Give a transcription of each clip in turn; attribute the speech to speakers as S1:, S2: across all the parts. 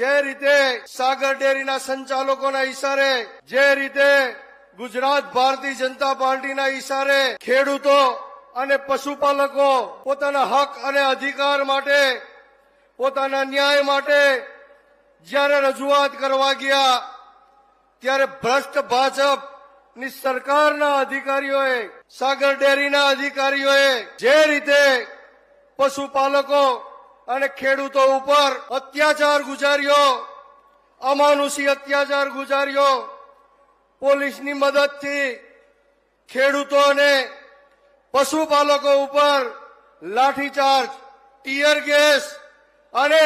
S1: જે રીતે સાગર ડેરીના સંચાલકોના ઈશારે, જે રીતે ગુજરાત ભારતીય જનતા પાર્ટીના ઈશારે ખેડૂતો અને પશુપાલકો પોતાના હક અને અધિકાર માટે, પોતાના ન્યાય માટે જ્યારે રજૂઆત કરવા ગયા, ત્યારે ભ્રષ્ટ ભાજપની સરકારના અધિકારીઓએ, સાગર ડેરીના અધિકારીઓએ જે રીતે પશુપાલકો અને ખેડૂતો ઉપર અત્યાચાર ગુજાર્યો. અમાનુષી અત્યાચાર ગુજાર્યો. પોલીસની મદદથી ખેડૂતો અને પશુપાલકો ઉપર લાઠીચાર્જ, ટીયર ગેસ અને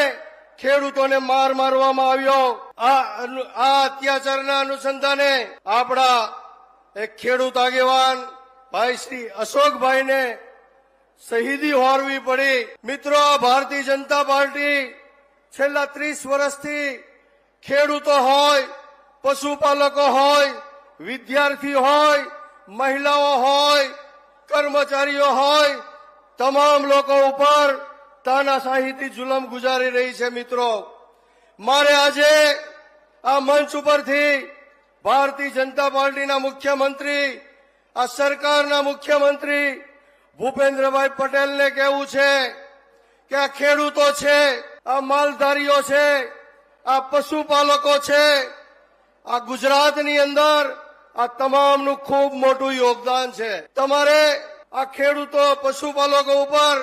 S1: ખેડૂતોને માર મારવામાં આવ્યો. આ અત્યાચારના અનુસંધાને આપણા એક ખેડૂત આગેવાન ભાઈ શ્રી અશોકભાઈને શહીદી હોરવી પડી. મિત્રો, ભારતીય જનતા પાર્ટી છેલ્લા ત્રીસ વર્ષથી ખેડૂતો હોય, પશુપાલકો હોય, વિદ્યાર્થી હોય, મહિલાઓ હોય, કર્મચારીઓ હોય, તમામ લોકો ઉપર તાનાશાહીથી જુલમ ગુજારી રહી છે મિત્રો. મારે આજે આ મંચ ઉપરથી ભારતીય જનતા પાર્ટીના મુખ્યમંત્રી, આ સરકારના મુખ્યમંત્રી ભૂપેન્દ્રભાઈ પટેલને કહેવું છે કે આ ખેડૂતો છે, આ માલધારીઓ છે, આ પશુપાલકો છે, આ ગુજરાતની અંદર આ તમામનું ખૂબ મોટું યોગદાન છે. તમારે આ ખેડૂતો, પશુપાલકો ઉપર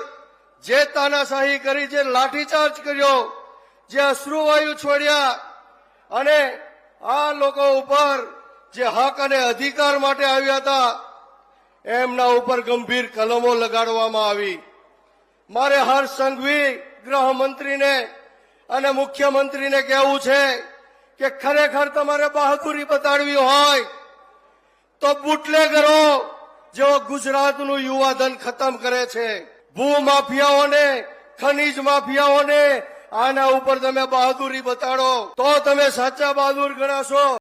S1: જે તાનાશાહી કરી, જે લાઠીચાર્જ કર્યો, જે અશ્રુવાયુ છોડ્યા અને આ લોકો ઉપર જે હક અને અધિકાર માટે આવ્યા હતા એમના ઉપર ગંભીર કલમો લગાડવામાં આવી. મારે હર્ષ સંઘવી ગૃહમંત્રીને અને મુખ્યમંત્રીને કહેવું છે કે ખરેખર તમારે બહાદુરી બતાડવી હોય તો બુટલેગરો જેઓ ગુજરાતનું યુવાધન ખતમ કરે છે, ભૂ માફિયાઓને, ખનીજ માફિયાઓને આના ઉપર તમે બહાદુરી બતાડો, તો તમે સાચા બહાદુર ગણાશો.